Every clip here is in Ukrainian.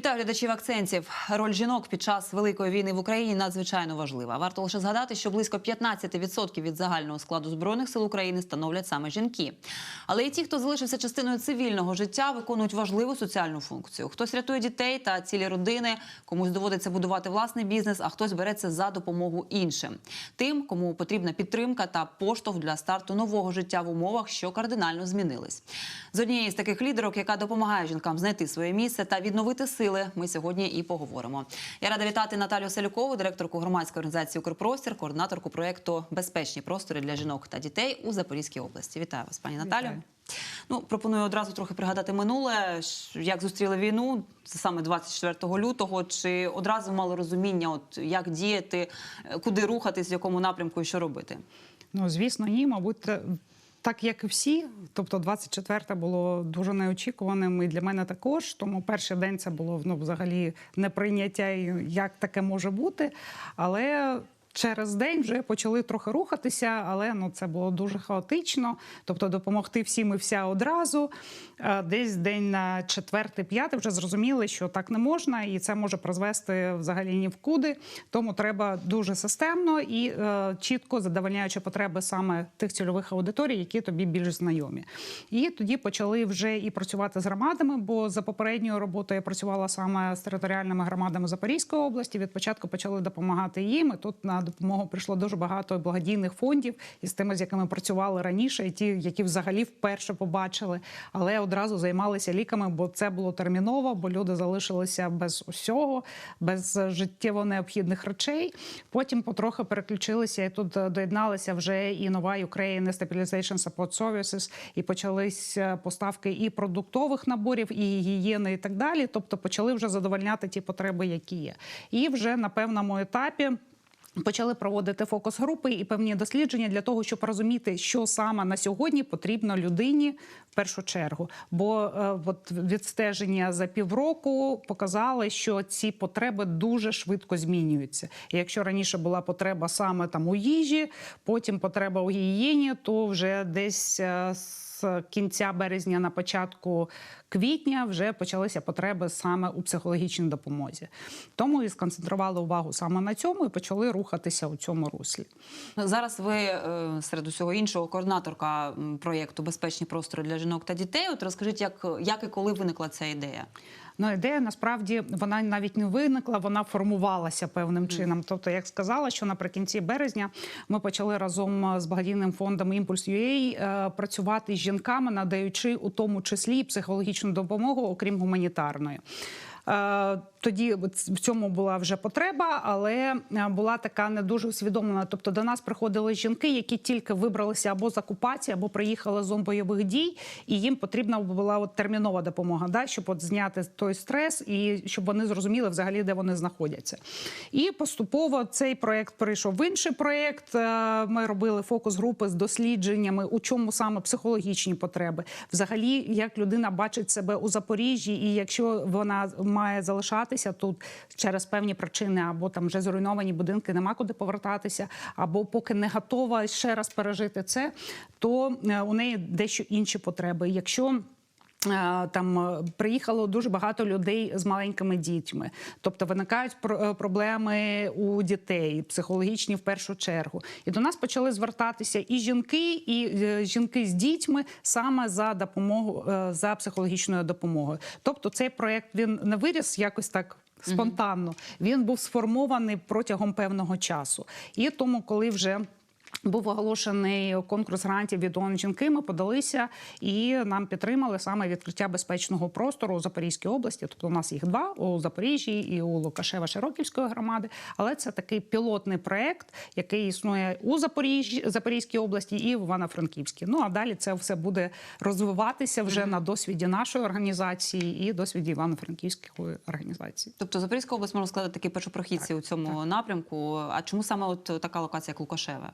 Вітаю глядачів акцентів. Роль жінок під час великої війни в Україні надзвичайно важлива. Варто лише згадати, що близько 15% від загального складу збройних сил України становлять саме жінки. Але і ті, хто залишився частиною цивільного життя, виконують важливу соціальну функцію. Хтось рятує дітей та цілі родини, комусь доводиться будувати власний бізнес, а хтось береться за допомогу іншим. Тим, кому потрібна підтримка та поштовх для старту нового життя в умовах, що кардинально змінились. З однією з таких лідерок, яка допомагає жінкам знайти своє місце та відновити сили, ми сьогодні і поговоримо. Я рада вітати Наталію Селюкову, директорку громадської організації Укрпростір, координаторку проєкту Безпечні простори для жінок та дітей у Запорізькій області. Вітаю вас, пані Наталю. Вітаю. Ну, пропоную одразу трохи пригадати минуле, як зустріли війну, це саме 24 лютого. Чи одразу мали розуміння, от як діяти, е, куди рухатись, в якому напрямку і що робити? Ну, звісно, ні, мабуть, так як і всі. Тобто, 24 було дуже неочікуваним і для мене також. Тому перший день це було ну, взагалі неприйняття, як таке може бути. Але через день вже почали трохи рухатися, але ну це було дуже хаотично. Тобто, допомогти всім і вся одразу. Е, Десь день на четвертий, п'ятий вже зрозуміли, що так не можна, і це може призвести взагалі ні в куди. Тому треба дуже системно і е, чітко задовольняючи потреби саме тих цільових аудиторій, які тобі більш знайомі. І тоді почали вже і працювати з громадами, бо за попередньою роботою я працювала саме з територіальними громадами Запорізької області. Від початку почали допомагати їм. І тут на допомогу прийшло дуже багато благодійних фондів із тими, з якими працювали раніше, і ті, які взагалі вперше побачили, але одразу займалися ліками, бо це було терміново, бо люди залишилися без усього, без життєво необхідних речей. Потім потрохи переключилися, і тут е, доєдналися вже і нова Ukraine Stabilization Support Services, і почались поставки і продуктових наборів, і гігієни, і так далі. Тобто почали вже задовольняти ті потреби, які є. І вже на певному етапі. Почали проводити фокус-групи і певні дослідження для того, щоб розуміти, що саме на сьогодні потрібно людині в першу чергу. Бо е, от відстеження за півроку показали, що ці потреби дуже швидко змінюються. І якщо раніше була потреба саме там у їжі, потім потреба у гігієні, то вже десь е, з кінця березня на початку квітня вже почалися потреби саме у психологічній допомозі. Тому і сконцентрували увагу саме на цьому і почали рухатися у цьому руслі. Зараз ви е, серед усього іншого координаторка проєкту Безпечні простори для жінок та дітей. От розкажіть, як, як і коли виникла ця ідея? Ну, ідея насправді вона навіть не виникла, вона формувалася певним чином. Тобто, як сказала, що наприкінці березня ми почали разом з благодійним фондом Імпульс UA працювати з жінками, надаючи у тому числі психологічну допомогу, окрім гуманітарної. Е, Тоді в цьому була вже потреба, але е, була така не дуже усвідомлена. Тобто до нас приходили жінки, які тільки вибралися або з окупації, або приїхали з бойових дій, і їм потрібна була от термінова допомога, да, щоб от зняти той стрес і щоб вони зрозуміли взагалі, де вони знаходяться. І поступово цей проект перейшов в інший проект. Е, Ми робили фокус групи з дослідженнями, у чому саме психологічні потреби, взагалі, як людина бачить себе у Запоріжжі, і якщо вона має залишатися тут через певні причини, або там вже зруйновані будинки, нема куди повертатися, або поки не готова ще раз пережити це, то е, у неї дещо інші потреби. Якщо там е, приїхало дуже багато людей з маленькими дітьми, тобто виникають е, проблеми у дітей, психологічні в першу чергу. І до нас почали звертатися і жінки, і е, жінки з дітьми саме за допомогу е, за психологічною допомогою. Тобто, цей проект він не виріс якось так. Спонтанно він був сформований протягом певного часу, і тому, коли вже був оголошений конкурс грантів від ООН жінки. Ми подалися і нам підтримали саме відкриття безпечного простору у Запорізькій області. Тобто у нас їх два у Запоріжжі і у Лукашева Широківської громади. Але це такий пілотний проект, який існує у Запоріжжі, Запорізькій області і в Івано-Франківській. Ну а далі це все буде розвиватися вже на досвіді нашої організації і досвіді Івано-Франківської організації. Тобто Запорізька область можна сказати такі першопрохідці у цьому напрямку. А чому саме от така локація, як Лукашеве?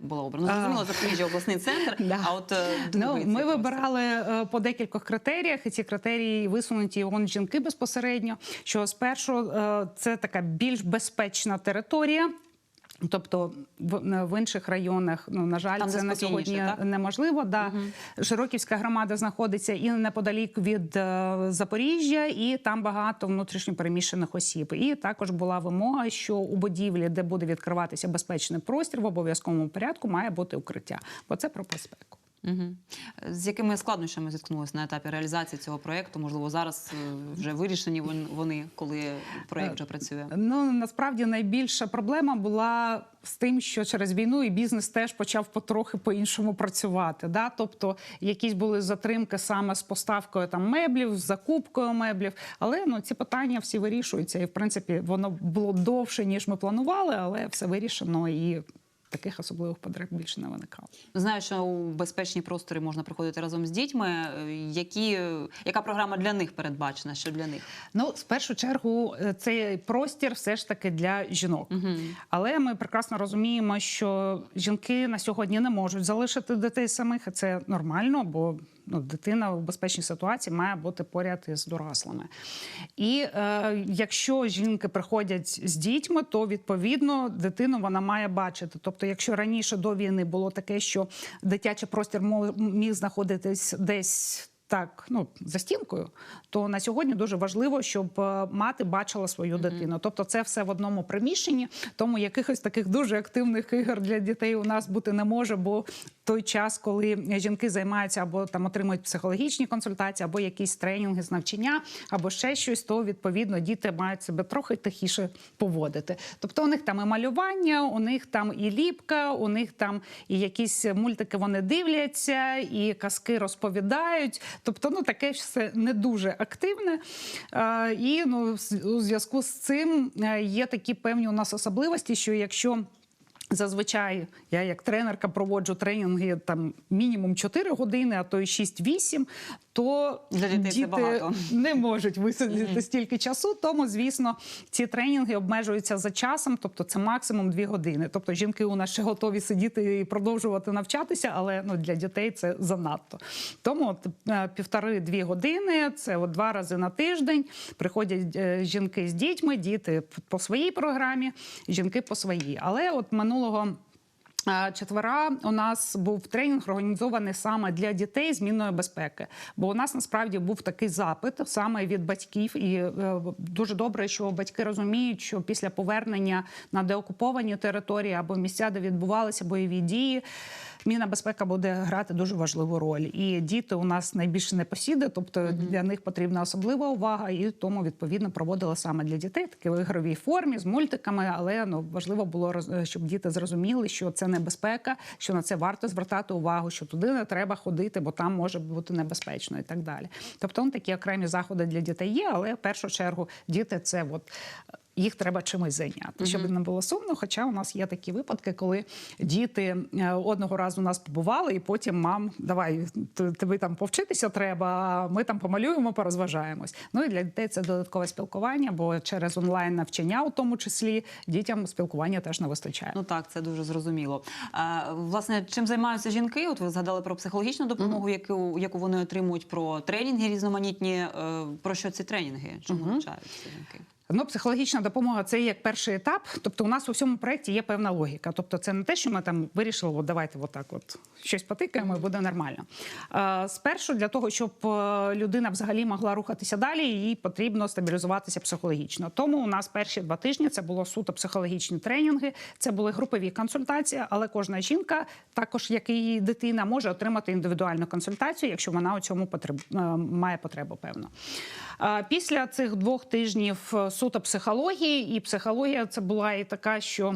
Була обрана. Ну, Зрозуміло, Запоріжжя обласний центр. Да. А от е, Ну, ми вибирали е, по декількох критеріях, і ці критерії висунуті ООН жінки безпосередньо. Що спершу е, це така більш безпечна територія. Тобто в, в інших районах, ну на жаль, Там, це на сьогодні так? неможливо. Да. Широківська громада знаходиться і неподалік від е, Запоріжжя, і там багато внутрішньопереміщених осіб. І також була вимога, що у будівлі, де буде відкриватися безпечний простір, в обов'язковому порядку має бути укриття, бо це про безпеку. Угу. З якими складнощами зіткнулися на етапі реалізації цього проєкту? Можливо, зараз е, вже вирішені вони, коли проєкт вже працює? Ну насправді найбільша проблема була з тим, що через війну і бізнес теж почав потрохи по-іншому працювати. Да? Тобто якісь були затримки саме з поставкою там меблів, з закупкою меблів. Але ну ці питання всі вирішуються, і в принципі воно було довше ніж ми планували, але все вирішено і. Таких особливих потреб більше не виникало. Знаю, що у безпечні простори можна приходити разом з дітьми. Які, яка програма для них передбачена? Що для них? Ну, в першу чергу, е, цей простір все ж таки для жінок. Але ми прекрасно розуміємо, що жінки на сьогодні не можуть залишити дітей самих, це нормально, бо ну, дитина в безпечній ситуації має бути поряд із дорослими. І е, якщо жінки приходять з дітьми, то відповідно дитину вона має бачити. Тобто, якщо раніше до війни було таке, що дитячий простір міг знаходитись десь. Так, ну за стінкою, то на сьогодні дуже важливо, щоб е, мати бачила свою дитину. Тобто, це все в одному приміщенні. Тому якихось таких дуже активних ігор для дітей у нас бути не може. Бо той час, коли жінки займаються або там отримують психологічні консультації, або якісь тренінги з навчання, або ще щось, то відповідно діти мають себе трохи тихіше поводити. Тобто, у них там і малювання, у них там і ліпка, у них там і якісь мультики вони дивляться, і казки розповідають. Тобто, ну таке все не дуже активне. І ну, у зв'язку з цим е, є такі певні у нас особливості, що якщо Зазвичай я як тренерка проводжу тренінги там мінімум 4 години, а то й 6-8, то Для дітей це діти багато. не можуть висадити стільки часу. Тому, звісно, ці тренінги обмежуються за часом, тобто це максимум 2 години. Тобто жінки у нас ще готові сидіти і продовжувати навчатися, але ну для дітей це занадто. Тому е, півтори-дві години це от два рази на тиждень. Приходять е, жінки з дітьми, діти по своїй програмі, жінки по своїй. Але от минулого. Е, Четвера у нас був тренінг організований саме для дітей змінної безпеки. Бо у нас насправді був такий запит саме від батьків, і е, дуже добре, що батьки розуміють, що після повернення на деокуповані території або місця, де відбувалися бойові дії, зміна безпека буде грати дуже важливу роль. І діти у нас найбільше непосіди, тобто для них потрібна особлива увага, і тому відповідно проводили саме для дітей такі в ігровій формі з мультиками. Але ну важливо було щоб діти зрозуміли, що це небезпека, що на це варто звертати увагу, що туди не треба ходити, бо там може бути небезпечно і так далі. Тобто ну, такі окремі заходи для дітей є, але в першу чергу діти це от. Їх треба чимось зайняти, щоб не було сумно. Хоча у нас є такі випадки, коли діти е, одного разу у нас побували, і потім мам, давай тобі там повчитися треба. а Ми там помалюємо, порозважаємось. Ну і для дітей це додаткове спілкування, бо через онлайн навчання, у тому числі, дітям спілкування теж не вистачає. Ну так, це дуже зрозуміло. А, власне, чим займаються жінки? От ви згадали про психологічну допомогу, яку, яку вони отримують, про тренінги різноманітні. Е, Про що ці тренінги? Чому навчаються жінки? Ну, психологічна допомога це як перший етап. Тобто, у нас у всьому проєкті є певна логіка. Тобто, це не те, що ми там вирішили, от давайте отак, от щось потикаємо, і буде нормально. Е, Спершу для того, щоб е, людина взагалі могла рухатися далі, їй потрібно стабілізуватися психологічно. Тому у нас перші два тижні це було суто психологічні тренінги, це були групові консультації, але кожна жінка, також як і її дитина, може отримати індивідуальну консультацію, якщо вона у цьому потреб... е, має потребу, певно. Після цих двох тижнів е, суто психології, і психологія це була і така, що.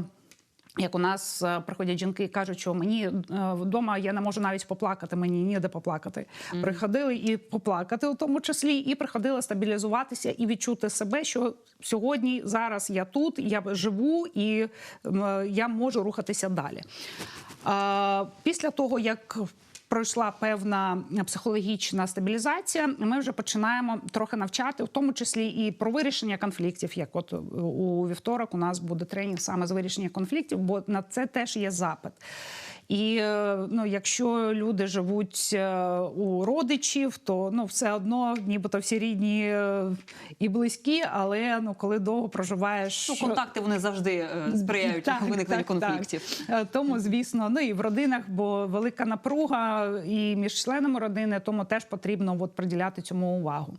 Як у нас е, приходять жінки і кажуть, що мені е, вдома я не можу навіть поплакати, мені ніде поплакати. Приходили і поплакати, у тому числі, і приходили стабілізуватися і відчути себе, що сьогодні, зараз я тут, я живу і я можу рухатися далі. Е, Після того, як пройшла певна психологічна стабілізація, ми вже починаємо трохи навчати, в тому числі і про вирішення конфліктів. Як от у вівторок у нас буде тренінг саме з вирішення конфліктів, бо на це теж є запит. І е, ну, якщо люди живуть е, у родичів, то ну все одно, нібито всі рідні е, і близькі, але ну коли довго проживаєш Ну, контакти вони завжди сприяють Так, виникненню так, конфліктів. так. Тому, звісно, ну і в родинах, бо велика напруга і між членами родини, тому теж потрібно от, приділяти цьому увагу.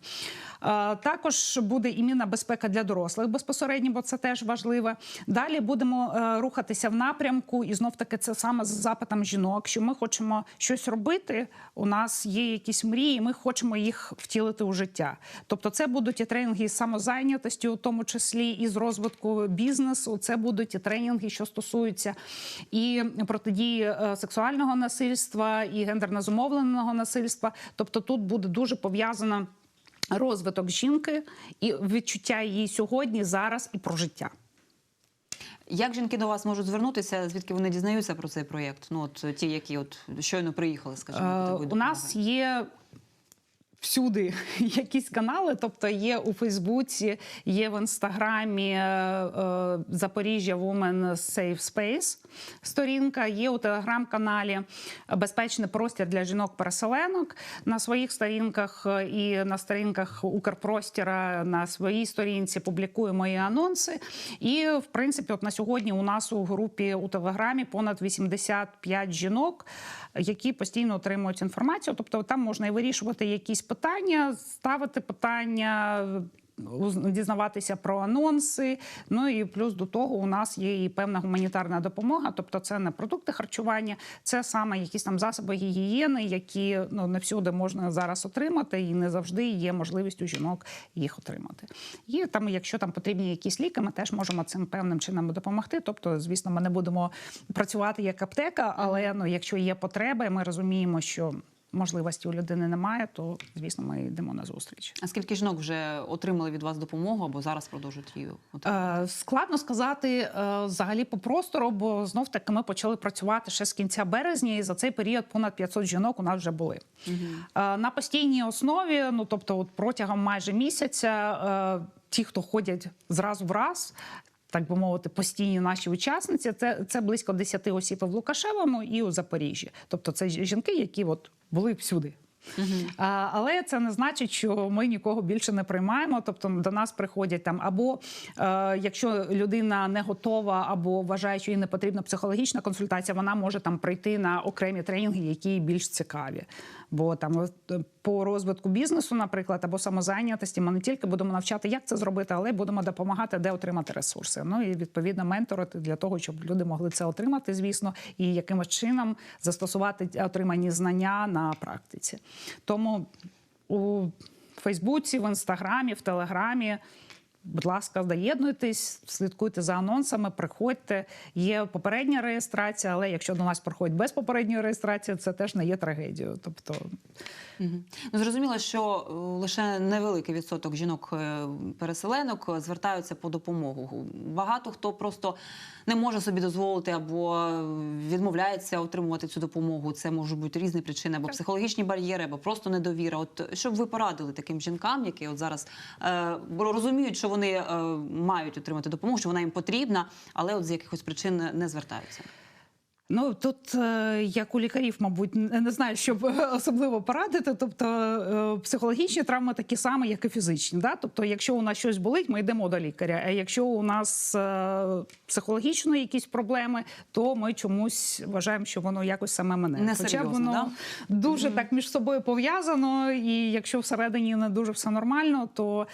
Е, Також буде імінна безпека для дорослих безпосередньо, бо це теж важливо. Далі будемо е, рухатися в напрямку, і знов таки це саме з запитом жінок, що ми хочемо щось робити. У нас є якісь мрії, ми хочемо їх втілити у життя. Тобто, це будуть і тренінги з самозайнятості, у тому числі і з розвитку бізнесу. Це будуть і тренінги, що стосуються і протидії е, сексуального насильства, і гендерно зумовленого насильства. Тобто, тут буде дуже пов'язано розвиток жінки і відчуття її сьогодні, зараз і про життя. Як жінки до вас можуть звернутися? Звідки вони дізнаються про цей проєкт? Ну от ті, які от щойно приїхали, скажімо, Е, у нас є. Всюди якісь канали, тобто є у Фейсбуці, є в інстаграмі е, е, Запоріжжя Women Safe Space сторінка, є у телеграм-каналі Безпечний простір для жінок-переселенок. На своїх сторінках е, і на сторінках Укрпростіра на своїй сторінці публікуємо і анонси. І в принципі, от на сьогодні у нас у групі у телеграмі понад 85 жінок, які постійно отримують інформацію. Тобто там можна і вирішувати якісь питання, ставити питання. Дізнаватися про анонси, ну і плюс до того у нас є і певна гуманітарна допомога. Тобто, це не продукти харчування, це саме якісь там засоби гігієни, які ну не всюди можна зараз отримати, і не завжди є можливість у жінок їх отримати. І там, якщо там потрібні якісь ліки, ми теж можемо цим певним чином допомогти. Тобто, звісно, ми не будемо працювати як аптека, але ну, якщо є потреба, і ми розуміємо, що можливості у людини немає, то звісно, ми йдемо на зустріч. А скільки жінок вже отримали від вас допомогу або зараз продовжують її отримувати? Е, Складно сказати е, взагалі по простору, бо знов таки ми почали працювати ще з кінця березня, і за цей період понад 500 жінок у нас вже були. Е, На постійній основі, ну тобто, от протягом майже місяця, е, ті, хто ходять зразу в раз. Так би мовити, постійні наші учасниці. Це, це близько 10 осіб в Лукашевому і у Запоріжжі. Тобто, це жінки, які от були всюди. А, але це не значить, що ми нікого більше не приймаємо. Тобто до нас приходять там, або е, якщо людина не готова, або вважає, що їй не потрібна психологічна консультація, вона може там прийти на окремі тренінги, які більш цікаві. Бо там е, по розвитку бізнесу, наприклад, або самозайнятості, ми не тільки будемо навчати, як це зробити, але будемо допомагати, де отримати ресурси. Ну і відповідно менторити для того, щоб люди могли це отримати, звісно, і якимось чином застосувати отримані знання на практиці. Тому у Фейсбуці, в інстаграмі, в Телеграмі. Будь ласка, доєднуйтесь, слідкуйте за анонсами, приходьте. Є попередня реєстрація, але якщо до нас приходять без попередньої реєстрації, це теж не є трагедією. Тобто. Ну, зрозуміло, що е, лише невеликий відсоток жінок-переселенок е, звертаються по допомогу. Багато хто просто не може собі дозволити або е, відмовляється отримувати цю допомогу. Це можуть бути різні причини, або психологічні бар'єри, або просто недовіра. От що б ви порадили таким жінкам, які от зараз е, розуміють, що вони е, мають отримати допомогу, що вона їм потрібна, але от з якихось причин не звертаються. Ну тут е, як у лікарів, мабуть, не не знаю, що особливо порадити. Тобто е, психологічні травми такі самі, як і фізичні. Да? Тобто, якщо у нас щось болить, ми йдемо до лікаря. А якщо у нас е, психологічно якісь проблеми, то ми чомусь вважаємо, що воно якось саме мене. Хоча Несерйозно, воно дуже так між собою пов'язано, і якщо всередині не дуже все нормально, то е,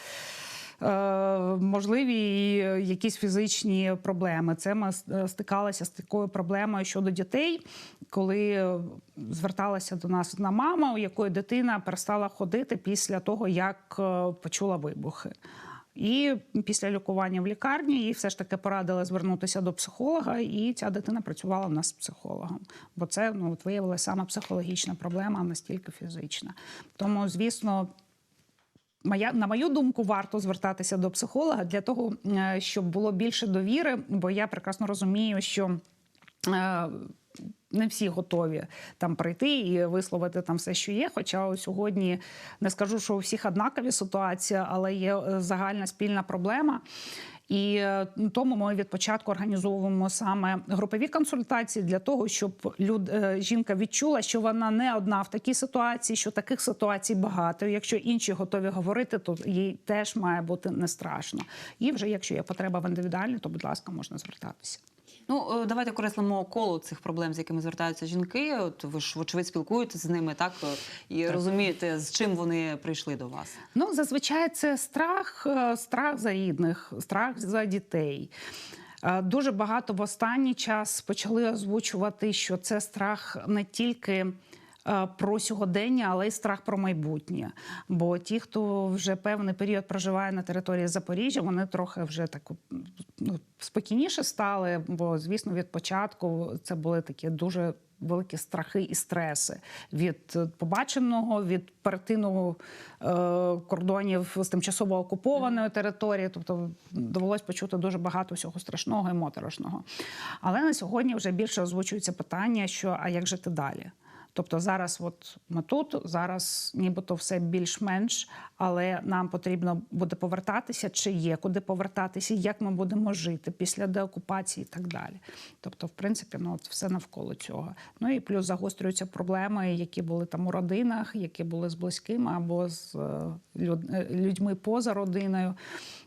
можливі якісь фізичні проблеми. Це ми е, стикалися з такою проблемою щодо дітей, коли е, зверталася до нас одна мама, у якої дитина перестала ходити після того, як е, почула вибухи. І після лікування в лікарні їй все ж таки порадили звернутися до психолога, і ця дитина працювала в нас з психологом. Бо це ну виявилася саме психологічна проблема, а не стільки фізична. Тому, звісно, Моя на мою думку, варто звертатися до психолога для того, е, щоб було більше довіри, бо я прекрасно розумію, що. е, Не всі готові там прийти і висловити там все, що є. Хоча сьогодні не скажу, що у всіх однакові ситуації, але є е, загальна спільна проблема. І е, тому ми від початку організовуємо саме групові консультації для того, щоб люд, е, жінка відчула, що вона не одна в такій ситуації, що таких ситуацій багато. Якщо інші готові говорити, то їй теж має бути не страшно. І вже якщо є потреба в індивідуальній, то будь ласка, можна звертатися. Ну, е, давайте окреслимо коло цих проблем, з якими звертаються жінки. От ви ж, вочевидь, спілкуєтеся з ними, так? і І розумієте, з чим вони прийшли до вас. Ну, зазвичай це страх, е, страх за рідних, страх за дітей. Е, Дуже багато в останній час почали озвучувати, що це страх не тільки е, про сьогодення, але й страх про майбутнє. Бо ті, хто вже певний період проживає на території Запоріжжя, вони трохи вже так ну, спокійніше стали. Бо, звісно, від початку це були такі дуже великі страхи і стреси від е, побаченого, від перетину е, кордонів з тимчасово окупованої території. Тобто довелось почути дуже багато всього страшного і моторошного. Але на сьогодні вже більше озвучується питання, що а як жити далі? Тобто зараз, от ми тут, зараз нібито все більш-менш, але нам потрібно буде повертатися, чи є куди повертатися, як ми будемо жити після деокупації і так далі. Тобто, в принципі, ну от все навколо цього. Ну і плюс загострюються проблеми, які були там у родинах, які були з близькими або з е, е, людьми поза родиною.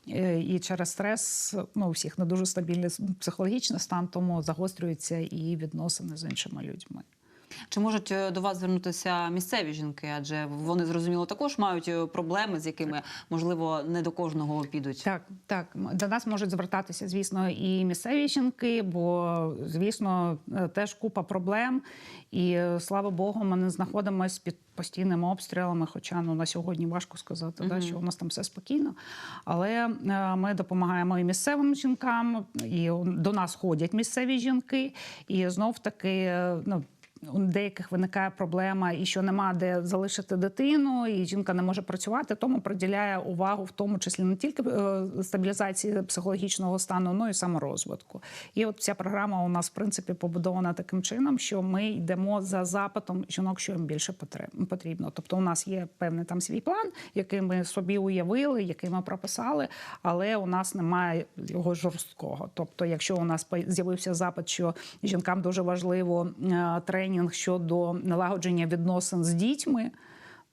Е, І через стрес ну, у всіх не дуже стабільний психологічний стан, тому загострюються і відносини з іншими людьми. Чи можуть е, до вас звернутися місцеві жінки? Адже вони зрозуміло також мають е, проблеми, з якими можливо не до кожного підуть. Так, так. До нас можуть звертатися, звісно, і місцеві жінки, бо, звісно, е, теж купа проблем. І слава Богу, ми не знаходимося під постійними обстрілами. Хоча ну на сьогодні важко сказати, да, що у нас там все спокійно. Але е, ми допомагаємо і місцевим жінкам, і до нас ходять місцеві жінки, і знов таки, ну. У деяких виникає проблема, і що нема де залишити дитину, і жінка не може працювати, тому приділяє увагу, в тому числі не тільки е, стабілізації психологічного стану, але й саморозвитку. І от ця програма у нас в принципі побудована таким чином, що ми йдемо за запитом жінок, що їм більше потрібно. Тобто, у нас є певний там свій план, який ми собі уявили, який ми прописали, але у нас немає його жорсткого. Тобто, якщо у нас з'явився запит, що жінкам дуже важливо е, тренінг щодо налагодження відносин з дітьми,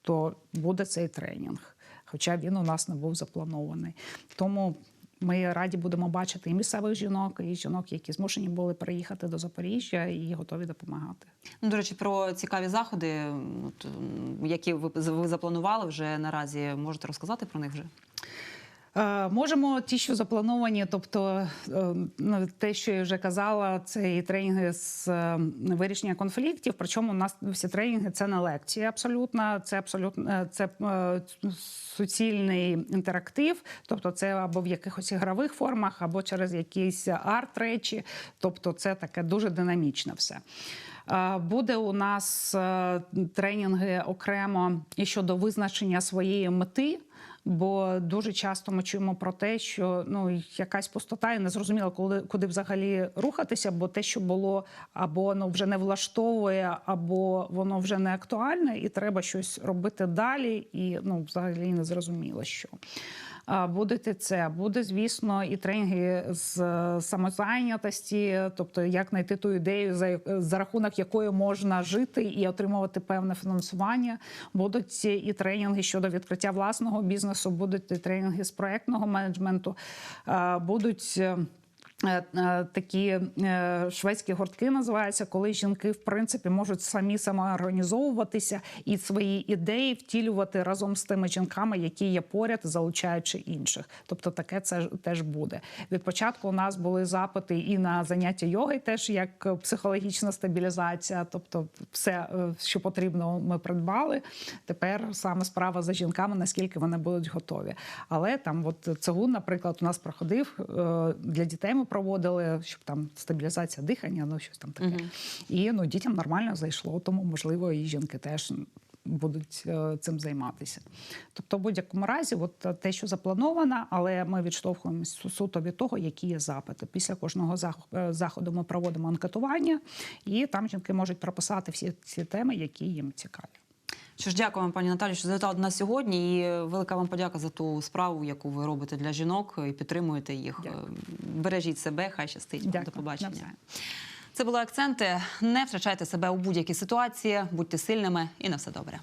то буде цей тренінг. Хоча він у нас не був запланований. Тому ми раді будемо бачити і місцевих жінок, і жінок, які змушені були переїхати до Запоріжжя і готові допомагати. Ну, до речі, про цікаві заходи, які ви запланували вже наразі. Можете розказати про них вже? Е, Можемо ті, що заплановані, тобто е, ну, те, що я вже казала, це і тренінги з е, вирішення конфліктів. Причому у нас всі тренінги це не лекції, абсолютно. Це абсолютно це суцільний інтерактив, тобто це або в якихось ігрових формах, або через якісь арт-речі. Тобто, це таке дуже динамічне все. Буде у нас тренінги окремо і щодо визначення своєї мети. Бо дуже часто ми чуємо про те, що ну якась пустота, і не зрозуміло, коли куди взагалі рухатися, бо те, що було, або воно вже не влаштовує, або воно вже не актуальне, і треба щось робити далі, і ну взагалі не зрозуміло, що. Будете це, буде, звісно, і тренінги з е, самозайнятості, тобто як знайти ту ідею, за, за рахунок якої можна жити і отримувати певне фінансування. Будуть і тренінги щодо відкриття власного бізнесу, будуть і тренінги з проектного менеджменту, будуть. Е, Е, Такі е, шведські гуртки називаються, коли жінки в принципі можуть самі самоорганізовуватися і свої ідеї втілювати разом з тими жінками, які є поряд, залучаючи інших. Тобто таке це теж буде. Від початку у нас були запити і на заняття йоги, теж як психологічна стабілізація. Тобто, все, що потрібно, ми придбали. Тепер саме справа за жінками, наскільки вони будуть готові. Але там, от цегун, наприклад, у нас проходив для дітей. Ми проводили, щоб там стабілізація дихання, ну щось там таке. І ну дітям нормально зайшло, тому можливо і жінки теж. Будуть е, цим займатися, тобто, в будь-якому разі, от е, те, що заплановано, але ми відштовхуємося суто від того, які є запити. Після кожного е, заходу ми проводимо анкетування, і там жінки можуть прописати всі ці теми, які їм цікаві. Що ж, дякую вам, пані Наталі, що завітали до нас сьогодні. І велика вам подяка за ту справу, яку ви робите для жінок і підтримуєте їх. Дякую. Бережіть себе, хай щастить. Дякую. До побачення. Це були акценти. Не втрачайте себе у будь-якій ситуації, будьте сильними і на все добре.